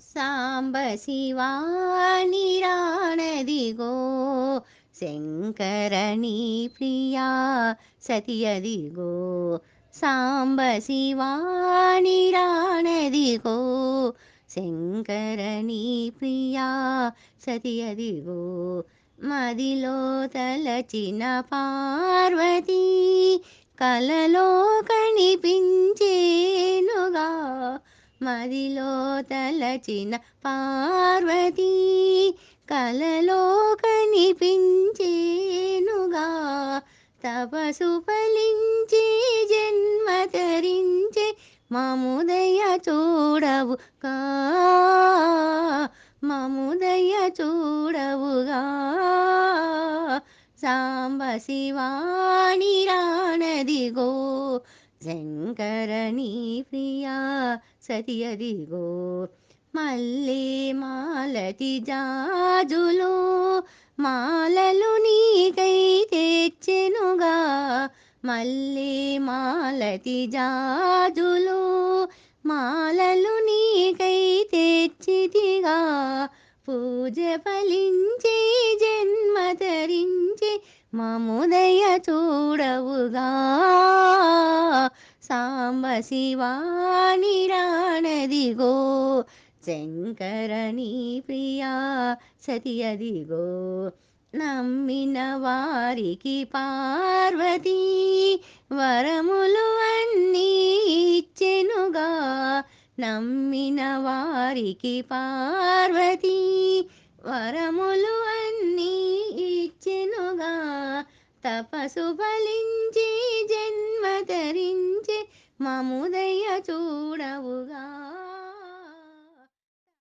సాంబ శివాని రాణదిగో శంకరణి ప్రియా సతియదిగో సాంబ శివాని రాణదిగో శంకరణి ప్రియా సతియదిగో మదిలో తలచిన పార్వతీ కలలో కనిపించి మదిలో తలచిన పార్వతీ కలలో కనిపించేనుగా తపసు ఫలించి జన్మ తరించే మముదయ చూడవుగా మముదయ చూడవుగా. సాంబ శివాణి రాణదిగో శంకరణి ప్రియా సతియదిగో మల్లే మాలతి జాజులో మాలలు నీకై తెచ్చెనుగా. మల్లే మాలతి జాజులో మాలలు నీకై తెచ్చిదిగా పూజ ఫలించి జన్మ ధరించి మముదయ చూడవుగా. సాంబ శివానిరాణదిగో శంకరణి ప్రియా సతి అదిగో నమ్మిన వారికి పార్వతీ వరములు అన్నీ ఇచ్చెనుగా. నమ్మిన వారికి పార్వతీ వరములు అన్నీ ఇచ్చెనుగా. తపసు ఫలించి జన్మ ధరించి మముదయ చూడవుగా.